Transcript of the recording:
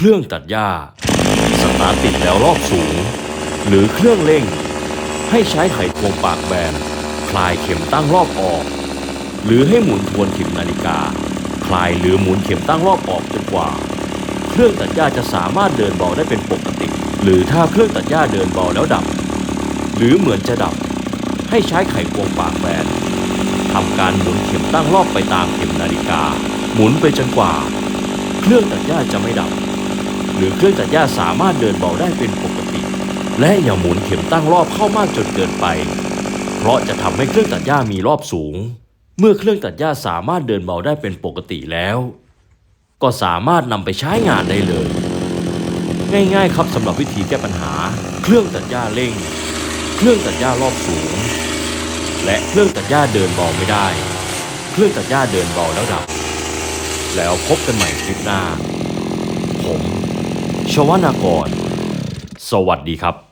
เครื่องตัดหญ้า สตาร์ทติดแล้วรอบสูง หรือเครื่องเร่ง ให้ใช้ไขควงปากแบน คลายเข็มตั้งรอบออก หรือให้หมุนทวนเข็มนาฬิกา คลายหรือหมุนเข็มตั้งรอบออกจนกว่า เครื่องตัดหญ้าจะสามารถเดินเบาได้เป็นปกติ หรือถ้าเครื่องตัดหญ้าเดินเบาแล้วดับ หรือเหมือนจะดับ ให้ใช้ไขควงปากแบนทำการหมุนเข็มตั้งรอบไปตามเข็มนาฬิกา หมุนไปจนกว่า เครื่องตัดหญ้าจะไม่ดับ หรือเครื่องตัดหญ้าสามารถเดินเบาได้เป็นปกติ และอย่าหมุนเข็มตั้งรอบเข้ามากจนเกินไป เพราะจะทำให้เครื่องตัดหญ้ามีรอบสูง เมื่อเครื่องตัดหญ้าสามารถเดินเบาได้เป็นปกติแล้ว ก็สามารถนำไปใช้งานได้เลย ง่ายๆ ครับสำหรับวิธีแก้ปัญหา เครื่องตัดหญ้าเร่ง เครื่องตัดหญ้ารอบสูง และเครื่องตัดหญ้าเดินเบาไม่ได้ เครื่องตัดหญ้าเดินเบาแล้วดับแล้วพบกันใหม่คลิปหน้า ผม ชวนากร สวัสดีครับ